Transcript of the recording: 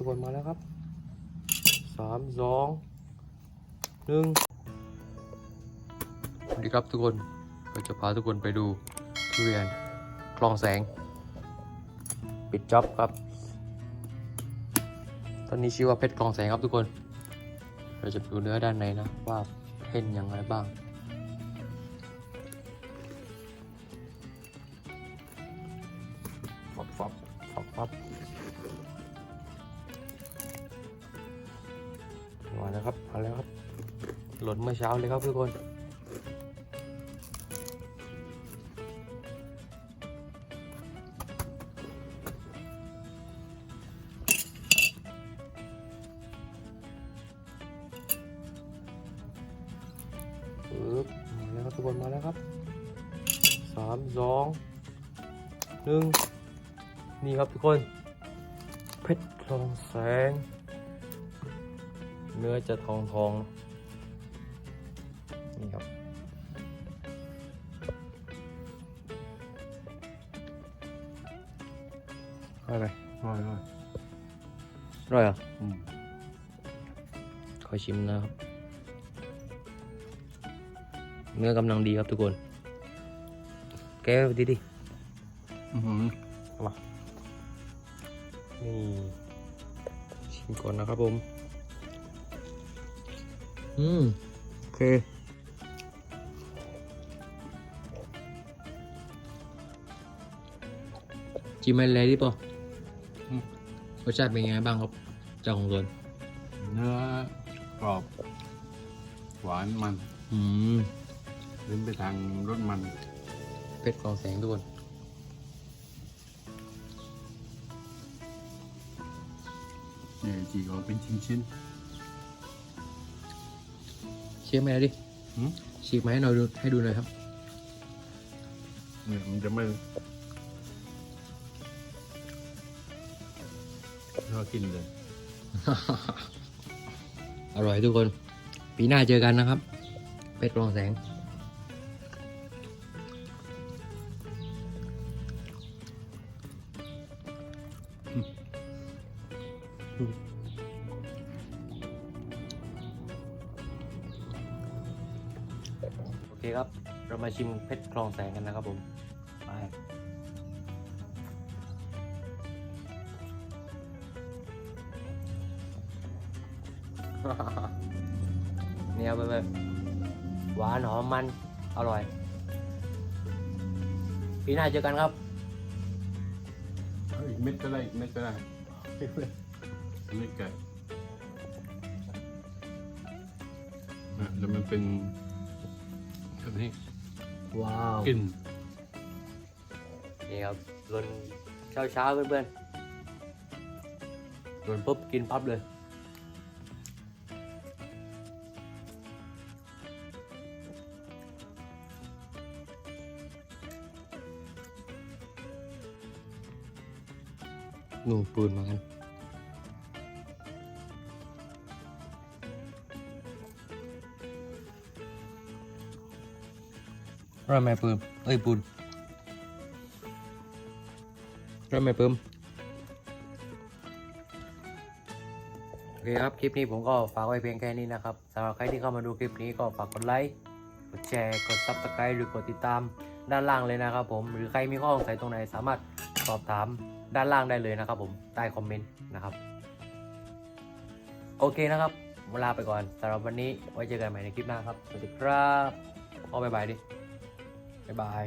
ทุกคนมาแล้วครับสามสองหนึ่งสวัสดีครับทุกคนเราจะพาทุกคนไปดูทุเรียนคลองแสง ปิดจ็อบครับ ตอนนี้ชื่อว่าเพชรคลองแสงครับทุกคน เราจะไปดูเนื้อด้านในนะว่าเป็นอย่างไรบ้างฟับฟับฟับฟับ มาแล้วครับมาแล้วครับ หล่นเมื่อเช้าเลยครับทุกคนปึ๊บมาแล้วครับทุกคนมาแล้วครับสามสองหนึ่งนี่ครับทุกคน เพชรทองแสง เนื้อจะทองทองๆนี่ครับอะไรร่อยร่อยอร่อยอะอืมขอชิมนะครับ เนื้อกำลังดีครับทุกคน แก้วดีดิอื้อหือนี่ชิมก่อนนะครับผม อืมโอเคจิ้มอะไรดิปออืมรสชาติเป็นยังไงบ้างครับเจ้าของสวนเนื้อกรอบ หวานมันอืมลิ้นไปทางรสมันเพชรกองแสงทุกคนเนี่ยจีออกเป็นชิ้นชิ้น เชียร์ไหมดิๆหืม ฉีกมาให้หน่อยดูให้ดูหน่อยครับ เนี่ยมันจะไม่น่ากินเลย อร่อยทุกคน ปีหน้าเจอกันนะครับเพชรกองแสง โอเคครับ เรามาชิมเพชรคลองแสงกันนะครับผมไปเนี่ยเพื่อนๆหวานหอมมัน อร่อย ปีหน้าเจอกันครับเอาอีกเม็ดก็ได้อีกเม็ดก็ได้อันนี้แกะนะแล้วมันเป็น แบบนี้ว้าวกลินนี่ครับลนเช้าเช้าๆเพื่อนๆลนปุ๊บกินปั๊บเลยหนูปืนมากัน ร่อยไหมปืนเอ้ยปูนร่อยไหมปืนโอเคครับ คลิปนี้ผมก็ฝากไว้เพียงแค่นี้นะครับสำหรับใครที่เข้ามาดูคลิปนี้ก็ฝากกดไลค์ กดแชร์ กด subscribe หรือกดติดตามด้านล่างเลยนะครับผม หรือใครมีข้อสงสัยตรงไหนสามารถสอบถามด้านล่างได้เลยนะครับผมใต้คอมเมนต์นะครับ โอเคนะครับเวลาไปก่อนสำหรับวันนี้ไว้เจอกันใหม่ในคลิปหน้าครับ สวัสดีครับพ่อบายบายดิาย